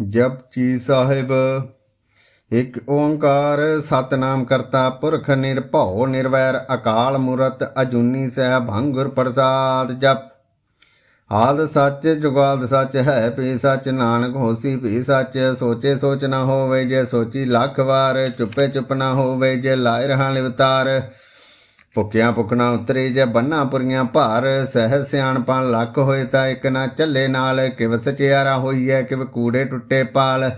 ਜਪ ਜਪਜੀ ਸਾਹਿਬ, ਇੱਕ ਓੰਕਾਰ ਸਤਨਾਮ ਕਰਤਾ ਪੁਰਖ ਨਿਰਭਉ ਨਿਰਵੈਰ ਅਕਾਲ ਮੂਰਤ ਅਜੂਨੀ ਸਹਿਬ ਹੰਗੁਰ ਪ੍ਰਸਾਦ ਜਪ। ਆਦ ਸੱਚ ਜੁਗਾਦ ਸੱਚ ਹੈ, ਪੀ ਸੱਚ ਨਾਨਕ ਹੋਸੀ ਪੀ ਸੱਚ, ਸੋਚੇ ਸੋਚ ਨਾ ਹੋਵੇ ਜੇ ਸੋਚੀ ਲੱਖ ਵਾਰ, ਚੁੱਪੇ ਚੁੱਪ ਨਾ ਹੋਵੇ ਜੇ ਲਾਇ ਰਹਾ ਲਿਵਤਾਰ। ਭੁੱਕਿਆ ਭੁੱਕਣਾ ਉਤਰੇ ਜੇ ਬੰਨਾ ਪੁਰੀਆਂ ਭਾਰ ਸਹਿ ਸਿਆਣਪਾਂ ਲੱਕ ਹੋਏ ਤਾਂ ਇੱਕ ਨਾ ਚੱਲੇ ਨਾਲ, ਕਿਵ ਸਚਿਆਰਾ ਹੋਈਐ, ਕਿਵ ਕੂੜੇ ਟੁੱਟੇ ਪਾਲ।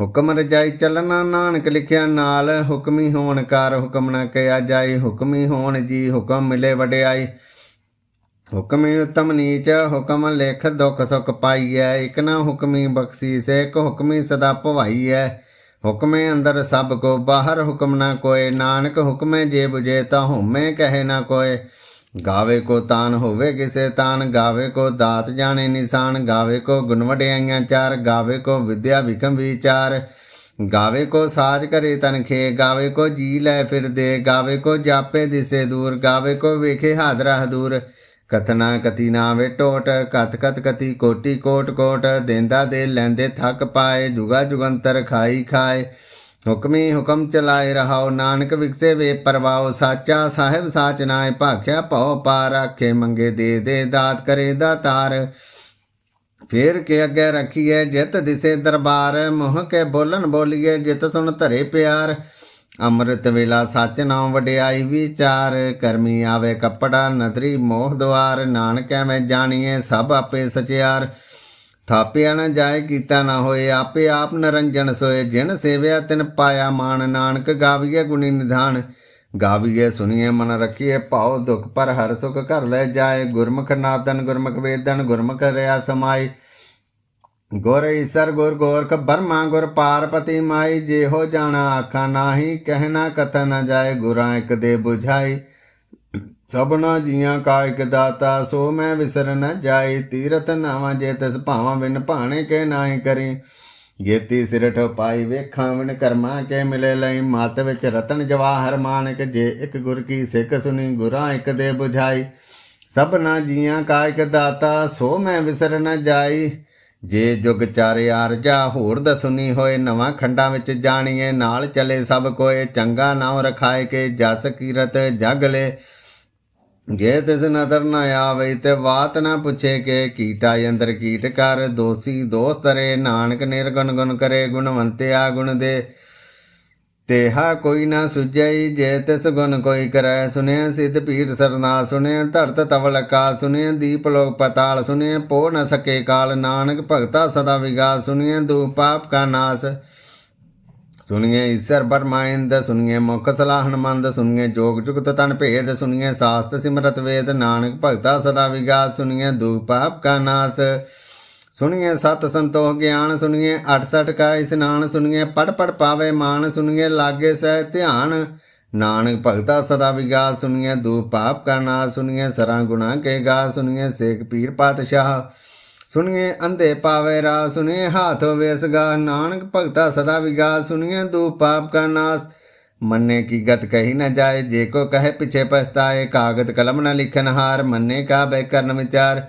ਹੁਕਮ ਰਜਾਈ ਚੱਲਣਾ ਨਾਨਕ ਲਿਖਿਆ ਨਾਲ, ਹੁਕਮੀ ਹੋਣ ਕਰ ਹੁਕਮ ਨਾ ਕਿਆ ਜਾਈ, ਹੁਕਮੀ ਹੋਣ ਜੀ ਹੁਕਮ ਮਿਲੇ ਵਡਿਆਈ। ਹੁਕਮੀ ਉਤਮ ਨੀਚ, ਹੁਕਮ ਲਿਖ ਦੁਖ ਸੁਖ ਪਾਈਐ, ਇਕ ਨਾ ਹੁਕਮੀ ਬਖਸ਼ੀਸ, ਇਕ ਹੁਕਮੀ ਸਦਾ ਭਵਾਈਐ। ਹੁਕਮੇ ਅੰਦਰ ਸਭ ਕੋ ਬਾਹਰ ਹੁਕਮ ਨਾ ਕੋਏ, ਨਾਨਕ ਹੁਕਮੇ ਜੇ ਬੁਝੇ ਤਾਂ ਹਉਮੈ ਕਹੇ ਨਾ ਕੋਏ। ਗਾਵੇ ਕੋ ਤਾਨ ਹੋਵੇ ਕਿਸੇ ਤਾਨ, ਗਾਵੇ ਕੋ ਦਾਤ ਜਾਣੇ ਨਿਸ਼ਾਨ, ਗਾਵੇ ਕੋ ਗੁਣ ਵਡਿਆਈਆਂ ਚਾਰ, ਗਾਵੇ ਕੋ ਵਿਦਿਆ ਵਿਕਮ ਵਿਚਾਰ। ਗਾਵੇ ਕੋ ਸਾਜ ਕਰੇ ਤਨਖੇ ਗਾਵੇ ਕੋ ਜੀ ਲੈ ਫਿਰ ਦੇ, ਗਾਵੇ ਕੋ ਜਾਪੇ ਦਿਸੇ ਦੂਰ, ਗਾਵੇ ਕੋ ਵੇਖੇ ਹਾਦਰਾ ਹਦੂਰ। ਕਥਨਾ ਕਤੀ ਨਾ ਵੇ ਟੋਟ ਕਤ ਕਤ ਕਤੀ ਕੋਟੀ ਕੋਟ ਕੋਟ, ਦੇਂਦਾ ਦੇ ਲੈਂਦੇ ਥੱਕ ਪਾਏ, ਜੁਗਾ ਜੁਗੰਤਰ ਖਾਈ ਖਾਏ। ਹੁਕਮੀ ਹੁਕਮ ਚਲਾਏ ਰਹਾਓ, ਨਾਨਕ ਵਿਕਸੇ ਵੇ ਪਰਵਾਓ, ਸਾਚਾ ਸਾਹਿਬ ਸਾਚ ਨਾਏ, ਭਾਖਿਆ ਭਉ ਪਾਰ ਆਖੇ, ਮੰਗੇ ਦੇ ਦੇ ਦਾਤ ਕਰੇ ਦਾਤਾਰ ਫੇਰ ਕੇ ਅੱਗੇ ਰੱਖੀਏ ਜਿਤ ਦਿਸੇ ਦਰਬਾਰ, ਮੋਹ ਕੇ ਬੋਲਨ ਬੋਲੀਏ, ਜਿਤ ਸੁਣ ਧਰੇ ਪਿਆਰ। ਅੰਮ੍ਰਿਤ ਵੇਲਾ ਸੱਚ ਨਾਮ ਵਡਿਆਈ ਵਿਚਾਰ, ਕਰਮੀ ਆਵੇ ਕੱਪੜਾ, ਨਦਰੀ ਮੋਹ ਦੁਆਰ, ਨਾਨਕ ਐਵੇਂ ਜਾਣੀਏ ਸਭ ਆਪੇ ਸਚਿਆਰ। ਥਾਪਿਆ ਨਾ ਜਾਏ ਕੀਤਾ ਨਾ ਹੋਏ, ਆਪੇ ਆਪ ਨਰੰਜਨ ਸੋਏ। ਜਿਨ ਸੇਵਿਆ ਤਿਨ ਪਾਇਆ ਮਾਨ ਨਾਨਕ ਗਾਵੀਏ ਗੁਣੀ ਨਿਧਾਨ। ਗਾਵੀਏ ਸੁਣੀਏ ਮਨ ਰੱਖੀਏ ਭਾਉ, ਦੁਖ ਪਰ ਹਰ ਸੁਖ ਘਰ ਲੈ ਜਾਏ। ਗੁਰਮੁਖ ਨਾਦਨ, ਗੁਰਮੁਖ ਵੇਦਨ, ਗੁਰਮੁਖ ਰਿਆ ਸਮਾਏ। ਗੁਰ ਈਸਰ ਗੁਰ ਗੋਰਖ ਬਰਮਾ ਗੁਰ ਪਾਰਪਤੀ ਮਾਈ, ਜਿਹੋ ਜਾਣਾ ਆਖਾਂ ਨਾਹੀ ਕਹਿਣਾ ਕਥ ਨ ਜਾਏ, ਗੁਰਾਂ ਇਕ ਦੇ 부ਝਾਈ ਸਭਨਾ ਜੀਆਂ ਕਾ ਇਕ ਦਾਤਾ, ਸੋ ਮੈਂ ਵਿਸਰ ਨ ਜਾਈ ਤੀਰਤ ਨਾਵਾਂ ਜੇ ਤਿਸ ਭਾਵਾਂ ਬਿਨ ਭਾਣੇ ਕੇ ਨਾਹੀ ਕਰੀ। ਜੇਤੀ ਸਿਰਠ ਪਾਈ ਵੇਖਾਂ ਵਿਨ ਕਰਮਾ ਕੇ ਮਿਲੇ ਲਈ। ਮਤ ਵਿੱਚ ਰਤਨ ਜਵਾਹਰ ਮਾਨਕ, ਜੇ ਇੱਕ ਗੁਰ ਕੀ ਸਿੱਖ ਸੁਣੀ, ਗੁਰਾਂ ਇੱਕ ਦੇ 부ਝਾਈ ਸਭਨਾ ਜੀਆਂ ਕਾ ਇਕ ਦਾਤਾ, ਸੋ ਮੈਂ ਵਿਸਰ ਨ ਜਾਈ। ਜੇ ਜੁਗ ਚਾਰੇ ਆਰਜਾ ਹੋਰ ਦਸੁਨੀ ਹੋਏ, ਨਵਾਂ ਖੰਡਾਂ ਵਿੱਚ ਜਾਣੀਏ, ਨਾਲ ਚਲੇ ਸਭ ਕੋਏ, ਚੰਗਾ ਨਾਮ ਰਖਾਏ ਕੇ ਜਸ ਕੀਰਤ ਜਗ ਲੈ। ਜੇ ਤਿਸ ਨਦਰ ਨਾ ਆਵੇ ਤੇ ਬਾਤ ਨਾ ਪੁੱਛੇ ਕੇ, ਕੀਟਾ ਅੰਦਰ ਕੀਟ ਕਰ, ਦੋਸੀ ਦੋਸਤ ਰੇ ਨਾਨਕ ਨਿਰਗੁਣ ਗੁਣ ਕਰੇ, ਗੁਣਵੰਤਿਆ ਗੁਣ ਦੇ। ਤੇਹਾ ਕੋਈ ਨਾ ਸੁਝਈ, ਜੇ ਤਿਸ ਗੁਣ ਕੋਈ ਕਰੈ ਸੁਨਿਆ ਸਿਧ ਪੀਰ ਸਰਨਾ ਸੁਨਿਆ ਧਰਤ ਤਵਲ ਕਾ ਸੁਨਿਆ ਦੀਪ ਲੋਕ ਪਤਾਲ ਸੁਨਿਆ ਪੋ ਨ ਸਕੇ ਕਾਲ ਨਾਨਕ, ਭਗਤਾ ਸਦਾ ਵਿਗਾਸ ਸੁਨਿਆ ਦੂ ਪਾਪ ਕਾ ਨਾਸ। ਸੁਣੀਏ ਈਸ਼ਰ ਬਰਮਾਇੰਦ ਸੁਣੀਏ ਮੁਖ ਸਲਾਹਨ ਮੰਦ ਸੁਣੀਏ ਜੋਗ ਜੁਗਤ ਤਨ ਭੇਦ ਸੁਣੀਏ ਸਾਸਤ ਸਿਮਰਤ ਵੇਦ, ਨਾਨਕ ਭਗਤਾ ਸਦਾ ਵਿਗਾਸ ਸੁਣੀਏ ਦੂ ਪਾਪ ਕਾ ਨਾਸ। ਸੁਣੀਏ ਸਤ ਸੰਤੋਖ ਗਿਆਨ, ਸੁਣੀਏ 68 ਕਾ ਇਸਨਾਨ ਸੁਣੀਏ ਪੜ ਪੜ ਪਾਵੇ ਮਾਨ, ਸੁਣੀਏ ਲਾਗੇ ਸਹਿ ਧਿਆਨ। ਨਾਨਕ ਭਗਤਾ ਸਦਾ ਵਿਗਾਸ ਸੁਣੀਏ ਦੂ ਪਾਪ ਕਾ ਨਾਸ ਸੁਣੀਏ ਸਰਾਂ ਗੁਣਾ ਕੇ ਗਾ, ਸੁਣੀਏ ਸੇਖ ਪੀਰ ਪਾਤਸ਼ਾਹ। ਸੁਣੀਏ ਅੰਧੇ ਪਾਵੇ ਰਾ, ਸੁਣੀਏ ਹਾਥ ਹੋਵੇ ਸਗਾ ਨਾਨਕ ਭਗਤਾ ਸਦਾ ਵਿਗਾਸ ਸੁਣੀਏ ਦੂ ਪਾਪ ਕਾ ਨਾਸ ਮੰਨੇ ਕੀ ਗਤ ਕਹੀ ਨਾ ਜਾਏ, ਜੇ ਕੋ ਕਹੇ ਪਿਛੇ ਪਛਤਾਏ ਕਾਗਦ ਕਲਮ ਨਾ ਲਿਖਨ ਹਾਰ, ਮੰਨੇ ਕਾ ਬੈ ਕਰਨ ਵਿਚਾਰ।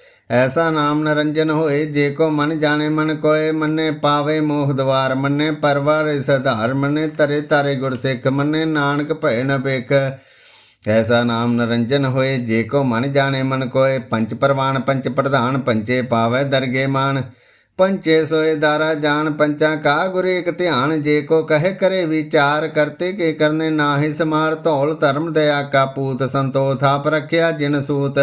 ਐਸਾ ਨਾਮ ਨਰੰਜਨ ਹੋਏ, ਜੇ ਕੋ ਮਨ ਜਾਣੇ ਮਨ ਕੋਏ, ਮੰਨੇ ਪਾਵੇ ਮੋਹ ਦਵਾਰ, ਮੰਨੇ ਪਰਵਾਰ ਸਧਾਰ ਮੰਨੇ ਤਰੇ ਤਾਰੇ ਗੁਰ ਸਿੱਖ, ਮੰਨੇ ਨਾਨਕ ਭੈ ਨ ਪੇਖ ਐਸਾ ਨਾਮ ਨਰੰਜਨ ਹੋਏ, ਜੇ ਕੋ ਮਨ ਜਾਣੇ ਮਨ ਕੋਏ, ਪੰਚ ਪਰਵਾਨ, ਪੰਚ ਪ੍ਰਧਾਨ, ਪੰਚੇ ਪਾਵੇ ਦਰਗੇ ਮਾਨ। ਪੰਚੇ ਸੋਏ ਦਾਰਾ ਜਾਣ ਪੰਚਾ ਕਾ ਗੁਰ ਇਕ ਧਿਆਨ, ਜੇ ਕੋ ਕਹੇ ਕਰੇ ਵਿਚਾਰ, ਕਰਤੇ ਕੇ ਕਰਨੇ ਨਾਹਿ ਸਮਾਰ, ਧੌਲ ਧਰਮ ਦਇਆ ਕਾ ਪੂਤ ਸੰਤੋਖ ਥਾਪ ਰਖਿਆ ਜਿਨ ਸੂਤ।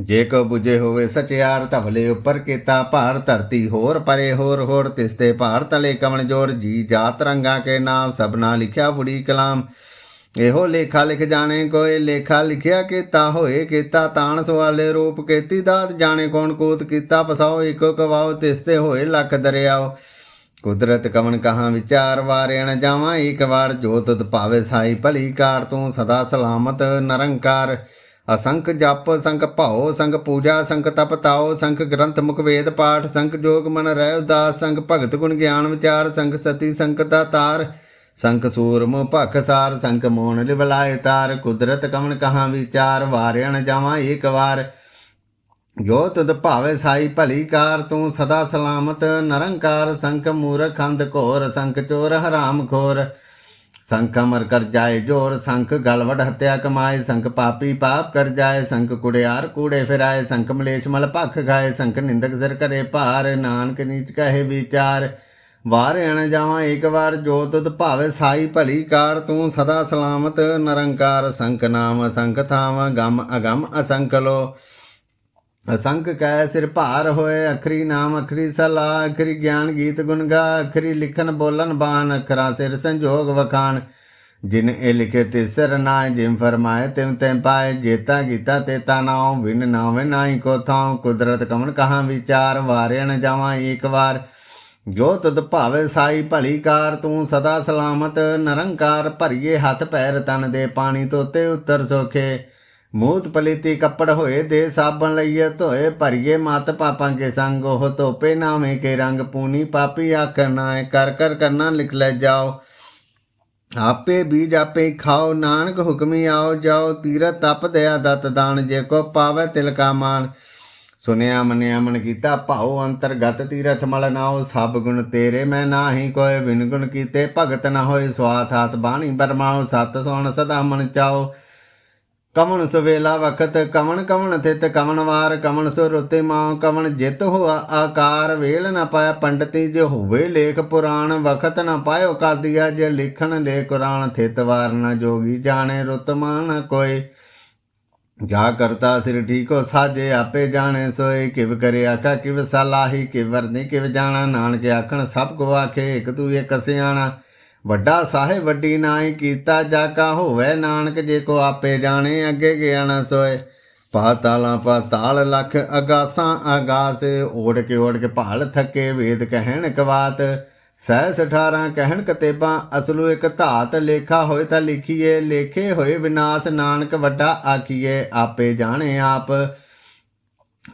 ਜੇ ਕੋ 부ਜੇ ਹੋਵੇ ਸਚਿਆਰ ਧਵਲੇ ਉੱਪਰ ਕੀਤਾ ਭਾਰ, ਧਰਤੀ ਹੋਰ ਪਰੇ ਹੋਰ ਹੋਰ ਤਿਸਤੇ ਭਾਰ ਤਲੇ ਕਵਣ ਜੋਰ, ਜੀ ਜਾਤ ਰੰਗਾ ਕੇ ਨਾਮ, ਸਭਨਾ ਲਿਖਿਆ ਬੁੜੀ ਕਲਾਮ। ਇਹੋ ਲੇਖਾ ਲਿਖ ਜਾਣੇ ਕੋਏ, ਲੇਖਾ ਲਿਖਿਆ ਕੀਤਾ ਹੋਏ, ਕੀਤਾ ਤਾਣ ਸਵਾਲੇ ਰੂਪ ਕੀਤੀ ਦਾਤ, ਜਾਣੇ ਕੌਣ ਕੂਤ ਕੀਤਾ ਪਸਾਓ, ਇੱਕੋ ਕਵਾਓ ਤਿਸਤੇ ਹੋਏ ਲੱਖ ਦਰਿਆਓ। ਕੁਦਰਤ ਕਵਨ ਕਹਾਂ ਵਿਚਾਰ ਵਾਰਿਆ ਜਾਵਾਂ ਏਕ ਵਾਰ ਜੋਤ ਤਤ ਭਾਵੇ ਸਾਈ ਭਲੀ ਕਾਰ, ਤੂੰ ਸਦਾ ਸਲਾਮਤ ਨਰੰਕਾਰ। ਅਸੰਖ ਜਪ, ਸੰਖ ਭਾਉ ਸੰਗ ਪੂਜਾ, ਸੰਖ ਤਪ ਤਾਉ, ਸੰਖ ਗ੍ਰੰਥ ਮੁਖ ਵੇਦ ਪਾਠ, ਸੰਖ ਜੋਗ ਮਨ ਰਹਿ ਉਦਾਸ, ਸੰਖ ਭਗਤ ਗੁਣ ਗਿਆਨ ਵਿਚਾਰ, ਸੰਖ ਸਤੀ, ਸੰਖ ਤਾਰ, ਸੰਖ ਸੂਰਮ ਭਖ ਸਾਰ, ਸੰਖ ਮੋਨ ਲਿਵਲਾਏ ਤਾਰ, ਕੁਦਰਤ ਕਵਣ ਕਹਾਂ ਵਿਚਾਰ ਵਾਰਿਆ ਜਾਵਾਂ ਏਕ ਵਾਰ। ਜੋ ਤਦ ਭਾਵੇ ਸਾਈ ਭਲੀ ਕਾਰ, ਤੂੰ ਸਦਾ ਸਲਾਮਤ, ਨਰੰਕਾਰ, ਸੰਖ ਮੂਰਖ ਅੰਧ ਘੋਰ, ਸੰਖ ਚੋਰ ਹਰਾਮ ਖੋਰ। ਸੰਖ ਅਮਰ ਕਰ ਜਾਏ ਜੋਰ, ਸੰਖ ਗਲਵੜ ਹਤਿਆ ਕਮਾਏ, ਸੰਖ ਪਾਪੀ ਪਾਪ ਕਰ ਜਾਏ, ਸੰਖ ਕੁੜਿਆਰ ਕੂੜੇ ਫਿਰਾਏ, ਸੰਖ ਮਲੇਸ਼ ਮਲ ਭਖ ਖਾਏ, ਸੰਖ ਨਿੰਦਕ ਸਿਰ ਕਰੇ ਭਾਰ, ਨਾਨਕ ਨੀਚ ਕਹੇ ਵਿਚਾਰ। ਵਾਰ ਅਣ ਜਾਵਾਂ ਇੱਕ ਵਾਰ, ਜੋ ਤੁਧ ਭਾਵੇ ਸਾਈ ਭਲੀ ਕਾਰ, ਤੂੰ ਸਦਾ ਸਲਾਮਤ, ਨਰੰਕਾਰ ਸੰਖ ਨਾਮ, ਸੰਖ ਥਾਮ ਗਮ ਅਗਮ ਅਸੰਖ ਲੋ। ਅਸੰਖ ਕੈ ਸਿਰ ਭਾਰ ਹੋਏ, ਅਖਰੀ ਨਾਮ, ਅਖਰੀ ਸਲਾ ਅਖਰੀ ਗਿਆਨ ਗੀਤ ਗੁਣ ਗਾ, ਅਖਰੀ ਲਿਖਨ ਬੋਲਨ ਬਾਣ, ਅਖਰਾ ਸਿਰ ਸੰਜੋਗ ਵਖਾਣ। ਜਿਨ ਇਹ ਲਿਖੇ ਤੇ ਸਿਰ ਨਾਇ ਜਿਮ ਫਰਮਾਏ ਤਿਮ ਤੈਂ ਪਾਏ, ਜੇਤਾ ਗੀਤਾ ਤੇਤਾ ਨਾਉ, ਵਿਨ ਨਾਵੇਂ ਨਾਹੀ ਕੋ ਥਾਉ, ਕੁਦਰਤ ਕਮਨ ਕਹਾਂ ਵਿਚਾਰ ਵਾਰਿਆ ਜਾਵਾਂ ਇੱਕ ਵਾਰ। ਜੋ ਤਦ ਭਾਵੇ ਸਾਈ ਭਲੀ ਕਾਰ, ਤੂੰ ਸਦਾ ਸਲਾਮਤ, ਨਰੰਕਾਰ ਭਰੀਏ ਹੱਥ ਪੈਰ ਤਨ ਦੇ ਪਾਣੀ ਤੋਤੇ ਉੱਤਰ ਸੋਖੇ। ਮੂਤ ਪਲੀਤੀ ਕੱਪੜ ਹੋਏ ਦੇ ਸਾਬਣ ਲਈਏ ਧੋਏ, ਭਰੀਏ ਮਤ ਪਾਪਾਂ ਕੇ ਸੰਗ, ਉਹ ਧੋਪੇ ਨਾਵੇਂ ਕੇ ਰੰਗ ਪੂਨੀ, ਪਾਪੀ ਆਖਣਾ ਹੈ ਕਰ ਕਰ ਕਰਨਾ ਲਿਖ ਲੈ ਜਾਓ। ਆਪੇ ਬੀਜ ਆਪੇ ਖਾਓ, ਨਾਨਕ ਹੁਕਮੀ ਆਓ ਜਾਓ ਤੀਰਤ ਤਪ ਦਇਆ ਦਤ ਦਾਨ, ਜੇ ਕੋ ਪਾਵੇ ਤਿਲ ਕਾ ਮਾਨ। ਸੁਨਿਆ ਮਨਿਆ ਮਨ ਕੀਤਾ ਭਾਉ ਅੰਤਰਗਤ ਤੀਰਥ ਮਲ ਨਾਉ, ਸਭ ਗੁਣ ਤੇਰੇ ਮੈਂ ਨਾਹੀ ਕੋਏ ਬਿਨ ਗੁਣ ਕੀਤੇ ਭਗਤ ਨਾ ਹੋਏ ਸਵਾਥ ਹਾਥ ਬਾਣੀ ਬਰਮਾਉ, ਸਤ ਸੋਣ ਸਦਾ ਮਨ ਚਾਓ ਕਮਣ ਸਵੇਲਾ ਵਖਤ ਕਮਣ ਕਮਣ ਥਿਤ ਕਮਣ ਵਾਰ ਕਮਣ ਸੋ ਰੁਤੇ ਮਾਉ ਕਮਣ ਜਿਤ ਹੋਆ ਆਕਾਰ ਵੇਲ ਨ ਪਾਇਆ ਪੰਡਤੀ ਜੇ ਹੋਵੇ ਲੇਖ ਪੁਰਾਣ ਵਖਤ ਨ ਪਾਇਓ ਕਾਦੀਆ ਜੇ ਲਿਖਣ ਲੈ ਕੁਰਾਨ ਥਿਤ ਵਾਰ ਨਾ ਜੋਗੀ ਜਾਣੇ ਰੁਤ ਮਾਨ ਕੋਈ ਜਾ ਕਰਤਾ ਸਿਰ ਠੀਕੋ ਸਾਜੇ ਆਪੇ ਜਾਣੇ ਸੋਏ, ਕਿਵ ਕਰੇ ਆਖਾ ਕਿਵ ਸਲਾਹੀ, ਕਿਵ ਵਰਨੀ ਕਿਵ ਜਾਣਾ, ਨਾਨਕ ਆਖਣ ਸਭ ਕੋ ਆਖੇ, ਇਕ ਤੂੰ ਇਕ ਸਿਆਣਾ। ਵੱਡਾ ਸਾਹਿਬ ਵੱਡੀ ਨਾਈ ਕੀਤਾ ਜਾਕਾ ਹੋਵੇ, ਨਾਨਕ ਜੇ ਕੋ ਆਪੇ ਜਾਣੇ, ਅੱਗੇ ਗਿਆ ਨਾ ਸੋਏ। ਪਾਤਾਲਾਂ ਪਾਤਾਲ ਲੱਖ ਅਗਾਸਾਂ ਅਗਾਸ, ਓੜ ਕੇ ਓੜ ਕੇ ਭਾਲ ਥੱਕੇ ਵੇਦ ਕਹਿਣ ਕਵਾਤ। ਸਹਿ 18 ਕਹਿਣ ਕਤੇਬਾਂ, ਅਸਲੂ ਇੱਕ ਧਾਤ ਲੇਖਾ ਹੋਏ ਤਾਂ ਲਿਖੀਏ, ਲੇਖੇ ਹੋਏ ਵਿਨਾਸ਼, ਨਾਨਕ ਵੱਡਾ ਆਖੀਏ, ਆਪੇ ਜਾਣੇ ਆਪ।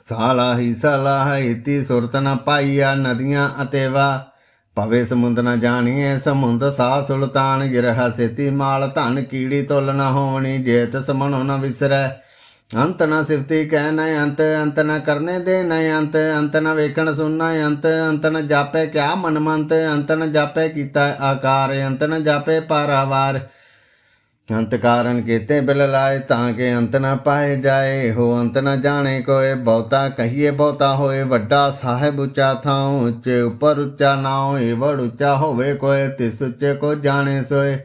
ਸਾਲਾ ਹੀ ਸਲਾਹ ਇਤੀ ਸੁਰਤ ਨ ਪਾਈਆ ਨਦੀਆਂ ਅਤੇ ਅਤੇਵਾ ਪਵੇ ਸਮੁੰਦ ਨਾ ਜਾਣੀਏ, ਸਮੁੰਦ ਸਾ ਸੁਲਤਾਨ ਗਿਰਹ ਸੇਤੀ ਮਾਲ, ਧਨ ਕੀੜੀ ਤੁਲ ਨਾ ਹੋਵਣੀ ਜੇਤ ਸਮਨੋ ਨਾ ਵਿਸਰੈ। ਅੰਤ ਨਾ ਸਿਫਤੀ ਕਹਿ ਨ ਅੰਤ ਅੰਤ ਨਾ ਕਰਨੇ ਦੇ ਨ ਅੰਤ ਅੰਤ ਨਾ ਵੇਖਣ ਸੁਣਨਾ ਅੰਤ ਅੰਤ ਨ ਜਾਪੇ ਕਿਆ ਮਨਮੰਤ, ਅੰਤ ਨ ਜਾਪੇ ਕੀਤਾ ਆਕਾਰ, ਅੰਤ ਨ ਜਾਪੇ ਪਾਰਾਵਾਰ। ਅੰਤ ਕਾਰਨ ਕੀਤੇ ਬਿਲ ਲਾਏ ਤਾਂ ਕਿ ਅੰਤ ਨਾ ਪਾਏ ਜਾਏ। ਹੋ ਅੰਤ ਨਾ ਜਾਣੇ ਕੋਏ, ਬਹੁਤਾ ਕਹੀਏ ਬਹੁਤਾ ਹੋਏ। ਵੱਡਾ ਸਾਹਿਬ ਉੱਚਾ ਥਾਂ ਉੱਚੇ, ਉੱਪਰ ਉੱਚਾ ਨਾਉ ਏਵੜ ਉੱਚਾ ਹੋਵੇ ਕੋਏ, ਤਿਸ ਉੱਚੇ ਕੋ ਜਾਣੇ ਸੋਏ।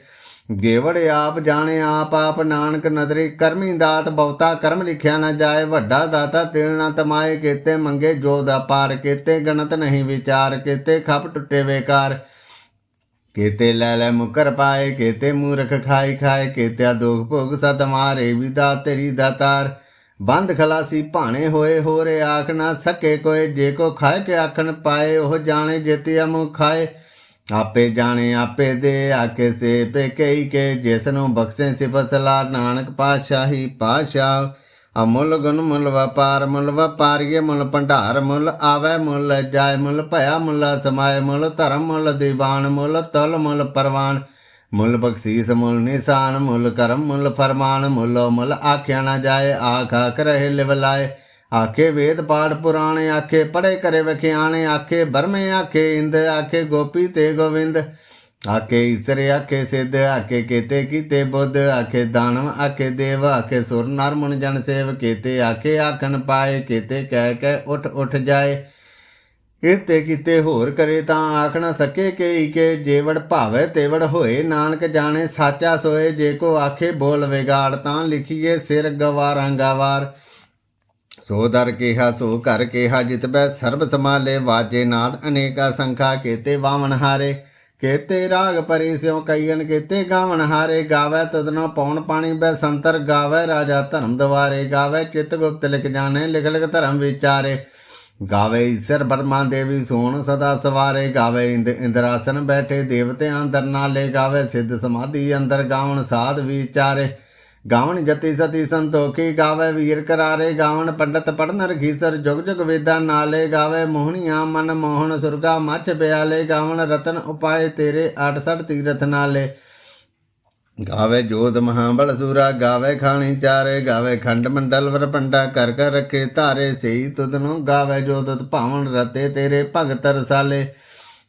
ਗੇਵੜ ਆਪ ਜਾਣੇ ਆਪ ਆਪ ਨਾਨਕ ਨਦਰੀ। ਕਰਮੀ ਦਾਤ ਬਹੁਤਾ ਕਰਮ ਲਿਖਿਆ ਨਾ ਜਾਏ। ਵੱਡਾ ਦਾਤਾ ਤਿਲ ਨਾ ਤਮਾਏ। ਕੀਤੇ ਮੰਗੇ ਜੋ ਦਾ ਪਾਰ। ਕੀਤੇ ਗਣਤ ਨਹੀਂ ਵਿਚਾਰ। ਕੀਤੇ ਖੱਪ ਟੁੱਟੇ ਵੇਕਾਰ ਕੇਤੇ ਲੈ ਲੈ ਮੁਕਰ ਪਾਏ, ਕੇਤੇ ਮੂਰਖ ਖਾਈ ਖਾਏ, ਕੇਤਿਆ ਦੁਖ ਭੋਗ ਸਤ ਮਾਰੇ ਵਿਦਾ ਤੇਰੀ ਦਾਤਾਰ ਬੰਦ ਖਲਾਸੀ ਭਾਣੇ ਹੋਏ ਹੋਰੇ, ਆਖ ਨਾ ਸਕੇ ਕੋਏ, ਜੇ ਕੋ ਖਾਏ ਕੇ ਆਖਣ ਪਾਏ, ਉਹ ਜਾਣੇ ਜੇਤਿਆ ਮੁ ਖਾਏ। ਆਪੇ ਜਾਣੇ, ਆਪੇ ਦੇ ਆਕੇ ਸੇ ਪੇ ਕਈ ਕੇ ਜਿਸ ਨੂੰ ਬਖਸ਼ੇ ਸਿਫਤ ਸਲਾ ਨਾਨਕ ਪਾਤਸ਼ਾਹੀ ਪਾਤਸ਼ਾਹ। ਅਮੁੱਲ ਗੁਣ ਮੁੱਲ ਵਪਾਰ, ਮੁੱਲ ਵਪਾਰੀਏ ਮੁੱਲ ਭੰਡਾਰ, ਮੁੱਲ ਆਵੇ ਮੁੱਲ ਜਾਏ ਮੁੱਲ ਭਇਆ, ਮੁੱਲ ਸਮਾਏ ਮੁੱਲ ਧਰਮ, ਮੁੱਲ ਦੀਵਾਨ, ਮੁੱਲ ਤਲ, ਮੁੱਲ ਪਰਵਾਨ। ਮੁੱਲ ਬਖਸ਼ੀਸ, ਮੁੱਲ ਨਿਸ਼ਾਨ, ਮੁੱਲ ਕਰਮ, ਮੁੱਲ ਫਰਮਾਨ, ਮੁੱਲੋ ਮੁੱਲ ਆਖਿਆ ਨਾ ਜਾਏ, ਆਖ ਆਖ ਰਹੇ ਲਿਵਲਾਏ ਆਖੇ ਵੇਦ ਪਾਠ ਪੁਰਾਣੇ, ਆਖੇ ਪੜੇ ਕਰੇ ਵਖਿਆਣੇ, ਆਖੇ ਬਰਮੇ, ਆਖੇ ਇੰਦ, ਆਖੇ ਗੋਪੀ ਤੇ ਗੋਵਿੰਦ। ਆਕੇ ਈਸਰ ਆਕੇ ਸਿੱਧ ਆਕੇ ਕੀਤੇ ਕੀਤੇ ਬੁੱਧ ਆਕੇ ਦਾਨਵ ਆਕੇ ਦੇਵ ਆਕੇ ਸੁਰ ਨਰ ਮੁਨ ਜਨ ਸੇਵ, ਕੀਤੇ ਆਕੇ ਆਖਣ ਪਾਏ, ਕੀਤੇ ਕਹਿ ਕਹਿ ਉਠ ਉਠ ਜਾਏ। ਕੀਤੇ ਕੀਤੇ ਹੋਰ ਕਰੇ ਤਾਂ ਆਖਣਾ ਸਕੇ ਕਿ ਕੇ ਜੇਵੜ ਭਾਵੇ ਤੇਵੜ ਹੋਏ, ਨਾਨਕ ਜਾਣੇ ਸਾਚਾ ਸੋਏ, ਜੇ ਕੋ ਆਖੇ ਬੋਲ ਵਿਗਾੜ ਤਾਂ ਲਿਖੀਏ ਸਿਰ ਗਵਾਰਾਂ ਗਵਾਰ ਸੋ ਦਰ ਕਿਹਾ, ਸੋ ਕਰ ਕਿਹਾ ਜਿਤਬੈ ਸਰਬ ਸਮਾਲੇ ਵਾਜੇ ਨਾਦ ਅਨੇਕਾ ਸੰਖਾ, ਕੀਤੇ ਵਾਵਣ ਹਾਰੇ। ਕੇਤੇ ਰਾਗ ਪਰੀ ਸਿਉ ਕਈਨ ਕੇਤੇ ਗਾਵਣ ਹਾਰੇ, ਗਾਵੇ ਤਦਨੋ ਪੌਣ ਪਾਣੀ ਬੈ ਸੰਤਰ, ਗਾਵੇ ਰਾਜਾ ਧਰਮ ਦਵਾਰੇ, ਗਾਵੇ ਚਿਤ ਗੁਪਤ ਲਿਖ ਜਾਣੇ, ਲਿਖ ਲਿਖ ਧਰਮ ਵਿਚਾਰੇ। ਗਾਵੇ ਈਸ਼ਰ ਬਰਮਾ ਦੇਵੀ ਸੋਣ ਸਦਾ ਸਵਾਰੇ, ਗਾਵੇ ਇੰਦ ਇੰਦਰਾਸਨ ਬੈਠੇ ਦੇਵਤਿਆਂ ਅੰਦਰ ਨਾਲੇ, ਗਾਵੇ ਸਿੱਧ ਸਮਾਧੀ ਅੰਦਰ ਗਾਵਣ ਸਾਧ ਵਿਚਾਰੇ। ਗਾਵਣ ਜਤੀ ਸਤੀ ਸੰਤੋਖੀ ਗਾਵੇ ਵੀਰ ਕਰਾਰੇ, ਗਾਵਣ ਪੰਡਤ ਪੜਨ ਰਖੀਸਰ ਜੁਗ ਜੁਗ ਵੇਦਾਂ ਨਾਲੇ ਗਾਵੇ ਮੋਹਣੀਆਂ ਮਨ ਮੋਹਣ, ਸੁਰਗਾ ਮੱਛ ਪਿਆਲੇ ਗਾਵਣ ਰਤਨ ਉਪਾਏ ਤੇਰੇ 68 ਤੀਰਥ ਨਾਲੇ। ਗਾਵੇ ਜੋਤ ਮਹਾਬਲ ਸੂਰਾ, ਗਾਵੇ ਖਾਣੀ ਚਾਰੇ, ਗਾਵੇ ਖੰਡ ਮੰਡਲ ਵਰ ਪੰਡਾ ਕਰ ਕਰ ਰਖੇ ਧਾਰੇ, ਸਈ ਤੁਧ ਨੂੰ ਗਾਵੇ ਜੋਤਤ ਭਾਵਨ ਰਤੇ ਤੇਰੇ ਭਗਤ ਰਸਾਲੇ।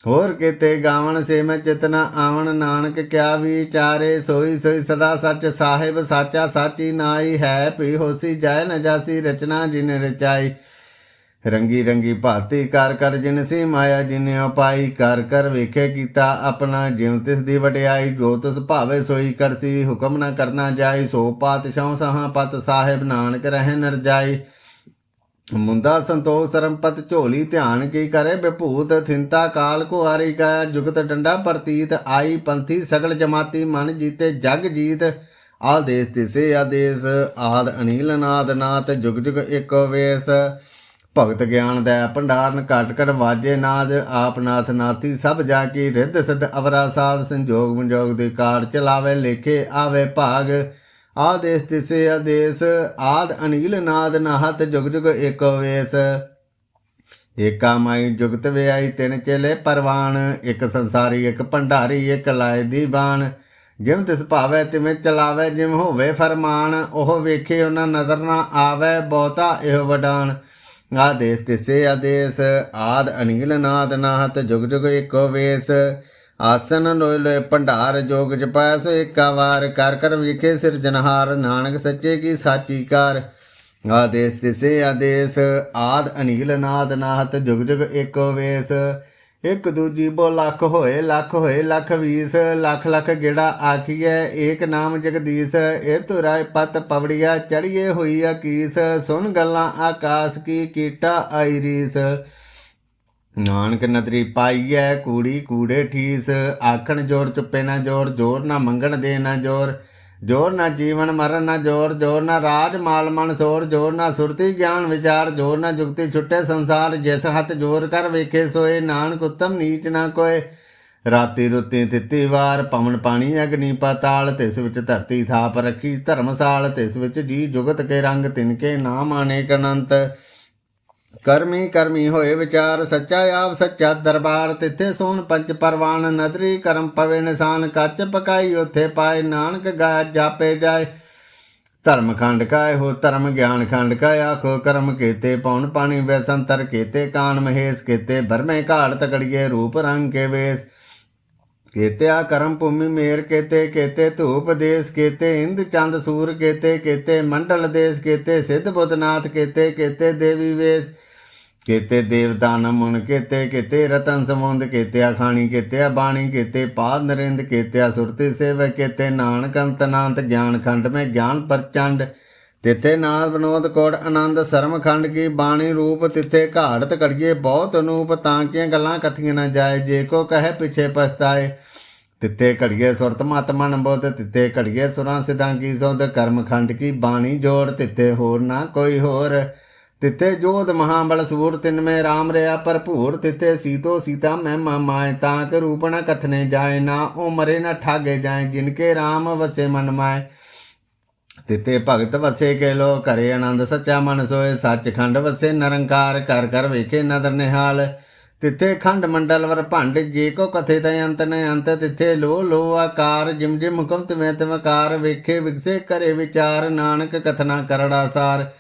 ਹੋਰ ਕਿਤੇ ਗਾਵਣ ਸੇ ਮੈਂ ਚਿਤਨਾ ਆਵਣ, ਨਾਨਕ ਕਿਆ ਵਿਚਾਰੇ, ਸੋਈ ਸੋਈ ਸਦਾ ਸੱਚ ਸਾਹਿਬ ਸਾਚਾ ਸਾਚੀ ਨਾਈ ਹੈ ਪੀ ਹੋਸੀ ਜੈ ਨ ਰਚਨਾ ਜਿਨ ਰਚਾਈ। ਰੰਗੀ ਰੰਗੀ ਭਾਤੀ ਕਰ ਕਰ ਜਿਨ ਸੀ ਮਾਇਆ ਜਿਨ ਉਪਾਈ ਕਰ ਕਰ ਵੇਖੇ ਕੀਤਾ ਆਪਣਾ ਜਿਉ ਤਿਸ ਦੀ ਵਡਿਆਈ, ਜੋ ਤਿਸ ਭਾਵੇ ਸੋਈ ਕਰਸੀ, ਹੁਕਮ ਨਾ ਕਰਨਾ ਜਾਈ, ਸੋ ਪਾਤਸ਼ਾਹ ਸਹਾਂ ਪਤ ਸਾਹਿਬ, ਨਾਨਕ ਰਹਿ ਨਰ ਜਾਈ ਮੁੰਦਾ ਸੰਤੋਖ ਸਰਮਪਤ ਝੋਲੀ ਧਿਆਨ ਕੀ ਕਰੇ? ਬਿਭੂਤ ਥਿੰਤਾ ਕਾਲ ਕੋ ਹਾਰੀ ਕਾ, ਜੁਗਤ ਡੰਡਾ ਪ੍ਰਤੀਤ, ਆਈ ਪੰਥੀ ਸਗਲ ਜਮਾਤੀ, ਮਨ ਜੀਤੇ ਜਗ ਜੀਤ। ਆਦੇਸ ਤਿਸੇ ਆਦੇਸ ਆਦ ਅਨੀਲ ਨਾਦ ਨਾਥ, ਜੁਗ ਜੁਗ ਏਕੋ ਭਗਤ ਗਿਆਨ ਦਾ ਭੰਡਾਰਨ, ਘਟ ਕਰ ਵਾਜੇ ਨਾਦ। ਆਪ ਨਾਥ ਨਾਥੀ ਸਭ ਜਾ ਕੀ ਰਿੱਧ ਸਿੱਧ ਅਵਰਾ ਸਾਧ, ਸੰਜੋਗ ਵਿਜੋਗ ਦੇ ਕਾਰ ਚਲਾਵੇ, ਲੇਖੇ ਆਵੇ ਭਾਗ। ਆਦੇਸ ਤਿਸੇ ਆਦੇਸ, ਆਦ ਅਨੀਲ ਨਾਦ ਨਾਹਤ ਜੁਗ ਜੁਗ ਏਕੋ ਵੇਸ। ਏਕਾ ਮਾਈ ਜੁਗਤ ਵਿਆਈ ਤਿੰਨ ਚੇਲੇ ਪਰਵਾਨ, ਇੱਕ ਸੰਸਾਰੀ, ਇੱਕ ਭੰਡਾਰੀ, ਇੱਕ ਲਾਏ ਦੀ ਬਾਣ ਜਿਮ ਤਿਸ ਭਾਵੇ ਤਿਵੇਂ ਚਲਾਵੇ ਜਿਮ ਹੋਵੇ ਫਰਮਾਨ, ਉਹ ਵੇਖੇ ਉਹਨਾਂ ਨਜ਼ਰ ਨਾ ਆਵੇ, ਬਹੁਤਾ ਇਹ ਵਡਾਨ। ਆਦੇਸ ਤਿਸੇ ਆਦੇਸ, ਆਦ ਅਨਿਲ ਨਾਦ ਨਾਹਤ ਜੁਗ ਜੁਗ ਏਕੋ ਵੇਸ। ਆਸਨ ਲੋਇ ਲੋਇ ਭੰਡਾਰ ਜੋਗ ਜਪੈ ਸੋ ਏਕਾ ਵਾਰ ਕਰ ਕਰ ਵਿਖੇ ਸਿਰਜਨਹਾਰ ਨਾਨਕ ਸੱਚੇ ਕੀ ਸਾਚੀ ਕਾਰ। ਆਦੇਸ ਤਿਸੇ ਆਦੇਸ, ਆਦ ਅਨੀਲ ਨਾਦ ਨਾਹਤ, ਜੁਗ ਜੁਗ ਏਕੋ ਵੇਸ। ਇੱਕ ਦੂਜੀ ਬੋ ਲੱਖ ਹੋਏ ਲੱਖ ਹੋਏ, ਲੱਖ ਵੀਸ। ਲੱਖ ਲੱਖ ਗੇੜਾ ਆਖੀਐ, ਏਕ ਨਾਮ ਜਗਦੀਸ਼। ਇਹ ਤੁਰਾਇ ਪਤ ਪਵੜੀਆ, ਚੜੀਏ ਹੋਈ ਅਕੀਸ। ਸੁਣ ਗੱਲਾਂ ਆਕਾਸ਼ ਕੀ, ਕੀਟਾ ਆਈਰੀਸ ਨਾਨਕ ਨਦਰੀ ਪਾਈਐ ਕੂੜੀ ਕੂੜੇ ਠੀਸ, ਆਖਣ ਜ਼ੋਰ ਚੁੱਪੇ ਨਾ ਜ਼ੋਰ, ਜੋਰ ਨਾ ਮੰਗਣ ਦੇ ਨਾ ਜੋਰ ਜੋਰ ਨਾ ਜੀਵਨ ਮਰਨ ਨਾ ਜੋਰ ਜੋਰ ਨਾ ਰਾਜ ਮਾਲ ਮਨ ਸੋਰ, ਜੋਰ ਨਾ ਸੁਰਤੀ ਗਿਆਨ ਵਿਚਾਰ, ਜੋਰ ਨਾ ਜੁਗਤੀ ਛੁੱਟੇ ਸੰਸਾਰ, ਜਿਸ ਹੱਥ ਜੋਰ ਕਰ ਵੇਖੇ ਸੋਏ, ਨਾਨਕ ਉਤਮ ਨੀਚ ਨਾ ਕੋਏ। ਰਾਤੀ ਰੁੱਤੀ ਤਿੱਤੀ ਵਾਰ, ਪਵਨ ਪਾਣੀ ਅਗਨੀ ਪਾਤਾਲ, ਤਿਸ ਵਿੱਚ ਧਰਤੀ ਥਾਪ ਰੱਖੀ ਧਰਮਸਾਲ, ਤਿਸ ਵਿੱਚ ਜੀ ਜੁਗਤ ਕੇ ਰੰਗ ਤਿਨਕੇ ਨਾਮ ਅਨੇਕ ਅਨੰਤ। ਕਰਮੀ ਕਰਮੀ ਹੋਏ ਵਿਚਾਰ, ਸੱਚਾ ਆਪ ਸੱਚਾ ਦਰਬਾਰ, ਤਿੱਥੇ ਸੋਨ ਪੰਜ ਪਰਵਾਨ, ਨਦਰੀ ਕਰਮ ਪਵੇ ਨਿਸ਼ਾਨ, ਕੱਚ ਪਕਾਈ ਉਥੇ ਪਾਏ, ਨਾਨਕ ਗਾ ਜਾਪੇ ਜਾਏ। ਧਰਮ ਖੰਡ ਕਾਇ ਹੋ, ਧਰਮ ਗਿਆਨ ਖੰਡ ਕਾਇ ਆਖੋ, ਕਰਮ ਕੀਤੇ ਪੌਣ ਪਾਣੀ ਵੈਸੰਤਰ ਕੀਤੇ ਕਾਨ ਮਹੇਸ਼, ਕੀਤੇ ਬਰਮੇ ਘਾੜ ਤਕੜੀਏ, ਰੂਪ ਰੰਗ ਕੇ ਵੇਸ। ਕੀਤੇ ਆ ਕਰਮ ਭੂਮੀ ਮੇਰ ਕੀਤੇ ਕੀਤੇ ਧੂਪ ਦੇਸ, ਕੀਤੇ ਇੰਦ ਚੰਦ ਸੂਰ, ਕੀਤੇ ਕੀਤੇ ਮੰਡਲ ਦੇਸ, ਕੀਤੇ ਸਿੱਧ ਬੁੱਧਨਾਥ, ਕੀਤੇ ਕੀਤੇ ਦੇਵੀ ਵੇਸ, ਕੀਤੇ ਦੇਵਦਾਨ ਮੁਨ ਕੀਤੇ ਕੀਤੇ ਰਤਨ ਸਮੁੰਦ ਕੀਤੇ ਅਖਾਣੀ ਕੀਤੇ ਬਾਣੀ, ਕੀਤੇ ਪਾਦ ਨਰਿੰਦ, ਕੀਤੇ ਸੁਰਤੀ ਸੇਵਕ, ਕੀਤੇ ਨਾਨਕ ਅੰਤ ਗਿਆਨ ਖੰਡ ਮੈਂ ਗਿਆਨ ਪ੍ਰਚੰਡ। ਤਿੱਥੇ ਨਾਦ ਬਨੋਦ ਕੋੜ ਆਨੰਦ ਸਰਮ ਖੰਡ ਕੀ ਬਾਣੀ ਰੂਪ, ਤਿੱਥੇ ਘਾੜਤ ਕੜੀਏ ਬਹੁਤ ਅਨੂਪ, ਤਾਂ ਕੀਆਂ ਗੱਲਾਂ ਕਥੀਆਂ ਨਾ ਜਾਏ, ਜੇ ਕੋ ਕਹੇ ਪਿਛੇ ਪਛਤਾਏ। ਤਿੱਥੇ ਘੜੀਏ ਸੁਰਤ ਮਤ ਮਨ ਬੋਧ, ਤਿੱਥੇ ਘੜੀਏ ਸੁਰਾਂ ਸਿਧਾਂ ਕੀ ਸੋਧ ਕਰਮ ਖੰਡ ਕੀ ਬਾਣੀ ਜੋੜ, ਤਿੱਥੇ ਹੋਰ ਨਾ ਕੋਈ ਹੋਰ। ਤਿੱਥੇ ਜੋਧ ਮਹਾਬਲ ਸੂਰ, ਤਿਨ ਮੈਂ ਰਾਮ ਰਿਆ ਭਰਪੂਰ, ਤਿੱਥੇ ਸੀਤੋ ਸੀਤਾ ਮੈਂ ਮਾਏ, ਤਾਂ ਕਿ ਰੂਪ ਨਾ ਕਥਨੇ ਜਾਏ, ਨਾ ਉਹ ਮਰੇ ਨਾ ਠਾਗੇ ਜਾਏ ਜਿਨਕੇ ਰਾਮ ਵਸੇ ਮਨ ਮਾਏ। ਤਿਤੇ ਭਗਤ ਵਸੇ ਕੇ ਲੋ ਘਰੇ ਆਨੰਦ, ਸੱਚਾ ਮਨ ਸੋਏ, ਸੱਚਖੰਡ ਵਸੇ ਨਿਰੰਕਾਰ ਕਰ ਕਰ ਵੇਖੇ ਨਦਰ ਨਿਹਾਲ। ਤਿੱਥੇ ਖੰਡ ਮੰਡਲ ਵਰ ਭੰਡ, ਜੇ ਕੋ ਕਥੇ ਤੈ ਅੰਤ ਨ ਅੰਤ, ਤਿੱਥੇ ਲੋ ਲੋ ਆਕਾਰ, ਜਿਮ ਜਿਮ ਹੁਕਮ ਤਿਵੇਂ ਤਿਵਕਾਰ, ਵੇਖੇ ਵਿਗਸੇ ਕਰੇ ਵਿਚਾਰ, ਨਾਨਕ ਕਥਨਾ ਕਰੜਾ ਸਾਰ।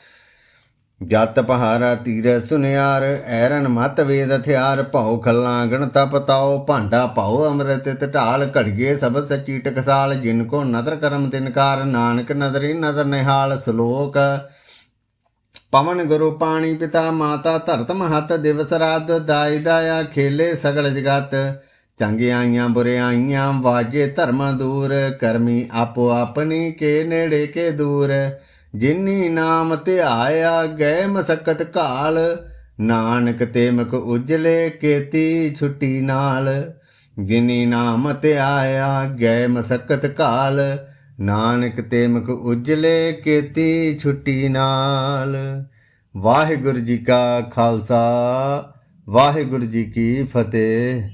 ਜਤ ਪਹਾਰਾ ਤੀਰ ਸੁਨਿਆਰ, ਐਰਨ ਮਤ ਵੇਦ ਹਥਿਆਰ, ਭਉ ਖੱਲਾਂ ਗਣ ਤਪ ਤਾਓ ਭਾਂਡਾ ਭਉ ਅੰਮ੍ਰਿਤ ਤਿ ਢਾਲ, ਘੜੀਏ ਸਬਦ ਸੱਚੀ ਟਕਸਾਲ, ਜਿਨ ਕੋ ਨਦਰ ਕਰਮ ਤਿਨਕਾਰ ਨਾਨਕ ਨਦਰੀ ਨਦਰ ਨਿਹਾਲ ਸ਼ਲੋਕ। ਪਵਨ ਗੁਰੂ ਪਾਣੀ ਪਿਤਾ ਮਾਤਾ ਧਰਤ ਮਹਤ ਦਿਵਸ ਰਾਤ, ਦਾਈ ਦਾਇਆ ਖੇਲੇ ਸਗਲ ਜਗਤ। ਚੰਗਿਆਈਆਂ ਬੁਰਿਆਈਆਂ ਵਾਜੇ ਧਰਮ ਦੂਰ, ਕਰਮੀ ਆਪੋ ਆਪਣੀ ਕੇ ਨੇੜੇ ਕੇ ਦੂਰ। ਜਿਨੀ ਨਾਮ ਧਿਆਇਆ ਗਏ ਮਸਕਤ ਘਾਲ, ਨਾਨਕ ਤੇ ਮੁਖ ਉਜਲੇ ਕੇਤੀ ਛੁੱਟੀ ਨਾਲ। ਜਿਨੀ ਨਾਮ ਧਿਆਇਆ ਗਏ ਮਸਕਤ ਘਾਲ, ਨਾਨਕ ਤੇ ਮੁਖ ਉਜਲੇ ਕੇਤੀ ਛੁੱਟੀ ਨਾਲ। ਵਾਹਿਗੁਰੂ ਜੀ ਕਾ ਖਾਲਸਾ, ਵਾਹਿਗੁਰੂ ਜੀ ਕੀ ਫਤਿਹ।